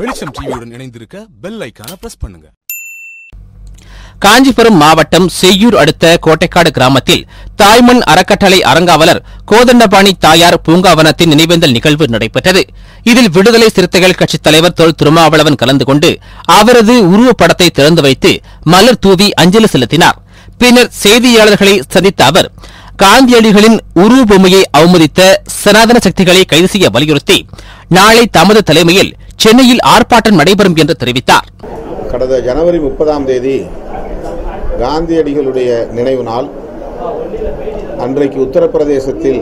வெளிச்சம் டிவியுடன் இணைந்திருக்க பெல் ஐக்கான பிரஸ் பண்ணுங்க. காஞ்சிபுரம் மாவட்டம் செய்யூர் அடுத்த கோட்டைக்காடு கிராமத்தில் தாய்மண் அறக்கட்டளை அறங்காவலர் கோதண்டபாணி தாயார் பூங்காவனத்தின் நினைவேந்தல் நிகழ்வு நடைபெற்றது. இதில் விடுதலை சிறுத்தைகள் கட்சித் தலைவர் தொல் திருமாவளவன் கலந்து கொண்டு அவரது உருவப்படத்தை திறந்து வைத்து மலர் தூவி அஞ்சலி செலுத்தினார். பின்னர் செய்தியாளர்களை சந்தித்த அவர் காந்தியடிகளின் உருவபொம்மையை அவமதித்த சனாதன சக்திகளை கைது செய்ய வலியுறுத்தி நாளை தமது தலைமையில் சென்னையில் ஆர்ப்பாட்டம் நடைபெறும் என்று தெரிவித்தார். கடந்த ஜனவரி முப்பதாம் தேதி காந்தியடிகளுடைய நினைவு நாள். அன்றைக்கு உத்தரப்பிரதேசத்தில்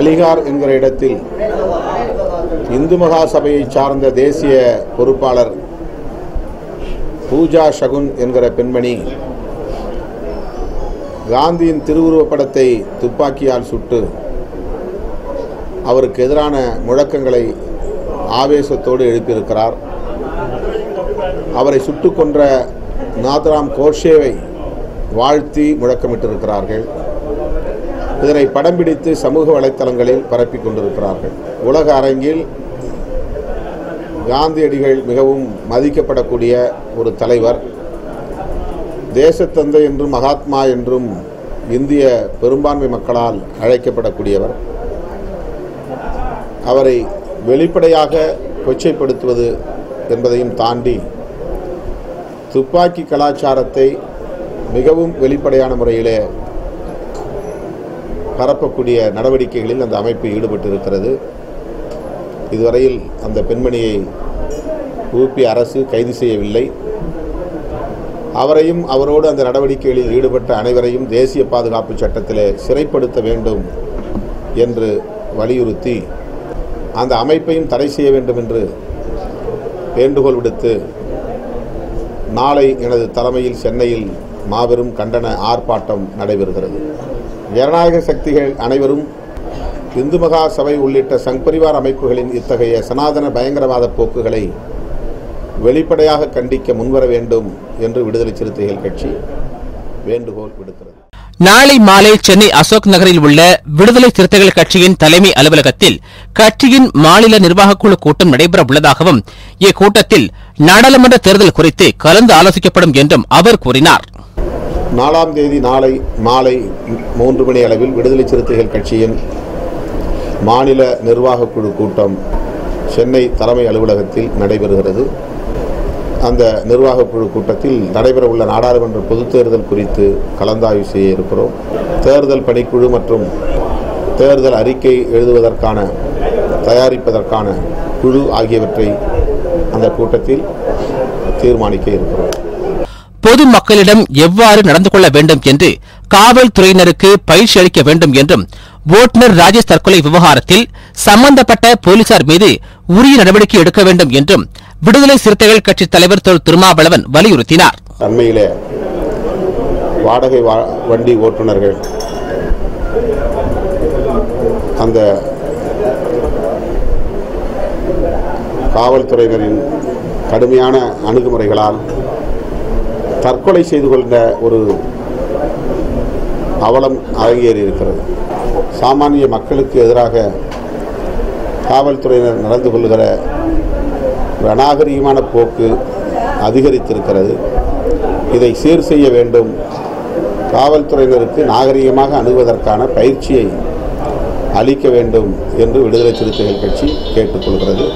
அலிகார் என்கிற இடத்தில் இந்து மகா சபையை சார்ந்த தேசிய பொறுப்பாளர் பூஜா ஷகுன் என்கிற பெண்மணி காந்தியின் திருவுருவ படத்தை துப்பாக்கியால் சுட்டு அவருக்கு எதிரான முழக்கங்களை ஆவேசத்தோடு எழுப்பியிருக்கிறார். அவரை சுட்டுக் கொன்ற நாத்ராம் கோர்ஷேவை வாழ்த்தி முழக்கமிட்டிருக்கிறார்கள். இதனை படம் பிடித்து சமூக வலைத்தளங்களில் பரப்பிக் கொண்டிருக்கிறார்கள். உலக அரங்கில் காந்தியடிகள் மிகவும் மதிக்கப்படக்கூடிய ஒரு தலைவர். தேசத்தந்தை என்றும் மகாத்மா என்றும் இந்திய பெரும்பான்மை மக்களால் அழைக்கப்படக்கூடியவர். அவரை வெளிப்படையாக கொச்சைப்படுத்துவது என்பதையும் தாண்டி துப்பாக்கி கலாச்சாரத்தை மிகவும் வெளிப்படையான முறையிலே பரப்பக்கூடிய நடவடிக்கைகளில் அந்த அமைப்பு ஈடுபட்டிருக்கிறது. இதுவரையில் அந்த பெண்மணியை ஊப்பி அரசு கைது செய்யவில்லை. அவரையும் அவரோடு அந்த நடவடிக்கைகளில் ஈடுபட்ட அனைவரையும் தேசிய பாதுகாப்பு சட்டத்திலே சிறைப்படுத்த வேண்டும் என்று வலியுறுத்தி அந்த அமைப்பையும் தடை செய்ய வேண்டும் என்று வேண்டுகோள் விடுத்து நாளை எனது தலைமையில் சென்னையில் மாபெரும் கண்டன ஆர்ப்பாட்டம் நடைபெறுகிறது. ஜனநாயக சக்திகள் அனைவரும் இந்து மகா சபை உள்ளிட்ட சங் பரிவார் அமைப்புகளின் இத்தகைய சனாதன பயங்கரவாத போக்குகளை வெளிப்படையாக கண்டிக்க முன்வர வேண்டும் என்று விடுதலை சிறுத்தைகள் கட்சி வேண்டுகோள் விடுக்கிறது. நாளை மாலை சென்னை அசோக் நகரில் உள்ள விடுதலை சிறுத்தைகள் கட்சியின் தலைமை அலுவலகத்தில் கட்சியின் மாநில நிர்வாகக் குழு கூட்டம் நடைபெற உள்ளதாகவும் இக்கூட்டத்தில் நாடாளுமன்ற தேர்தல் குறித்து கலந்து ஆலோசிக்கப்படும் என்றும் அவர் கூறினார். நாலாம் தேதி நாளை மாலை மூன்று மணி அளவில் விடுதலை சிறுத்தைகள் கட்சியின் மாநில நிர்வாகக் குழு கூட்டம் சென்னை தலைமை அலுவலகத்தில் நடைபெறுகிறது. அந்த நிர்வாக குழு கூட்டத்தில் நடைபெறவுள்ள நாடாளுமன்ற பொதுத் தேர்தல் குறித்து கலந்தாய்வு செய்ய இருக்கிறோம். தேர்தல் பணிக்குழு மற்றும் தேர்தல் அறிக்கை எழுதுவதற்கான தயாரிப்பதற்கான குழு ஆகியவற்றை அந்த கூட்டத்தில் தீர்மானிக்க இருக்கிறோம். பொது மக்களிடம் எவ்வாறு நடந்து கொள்ள வேண்டும் என்று காவல்துறையினருக்கு பயிற்சி அளிக்க வேண்டும் என்றும் ஓட்டுநர் ராஜேஷ் தற்கொலை விவகாரத்தில் சம்பந்தப்பட்ட போலீசார் மீது உரிய நடவடிக்கை எடுக்க வேண்டும் என்றும் விடுதலை சிறுத்தைகள் கட்சி தலைவர் திரு திருமாவளவன் வலியுறுத்தினார். அண்மையிலே வாடகை வா- வண்டி ஓட்டுநர்கள் அந்த காவல்துறையினரின் கடுமையான அணுகுமுறைகளால் தற்கொலை செய்து கொண்ட ஒரு அவலம் அரங்கேறி இருக்கிறது சாமானிய மக்களுக்கு எதிராக காவல்துறையினர் நடந்து கொள்கிற அநாகரிகமான போக்கு அதிகரித்திருக்கிறது. இதை சீர் செய்ய வேண்டும். காவல்துறையினருக்கு நாகரிகமாக அணுகுவதற்கான பயிற்சியை அளிக்க வேண்டும் என்று விடுதலை சிறுத்தைகள் கட்சி கேட்டுக்கொள்கிறது.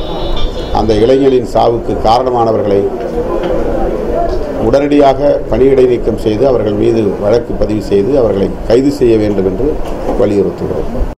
அந்த இளைஞனின் சாவுக்கு காரணமானவர்களை உடனடியாக பணியிடை நீக்கம் செய்து அவர்கள் மீது வழக்கு பதிவு செய்து அவர்களை கைது செய்ய வேண்டும் என்று வலியுறுத்துகிறோம்.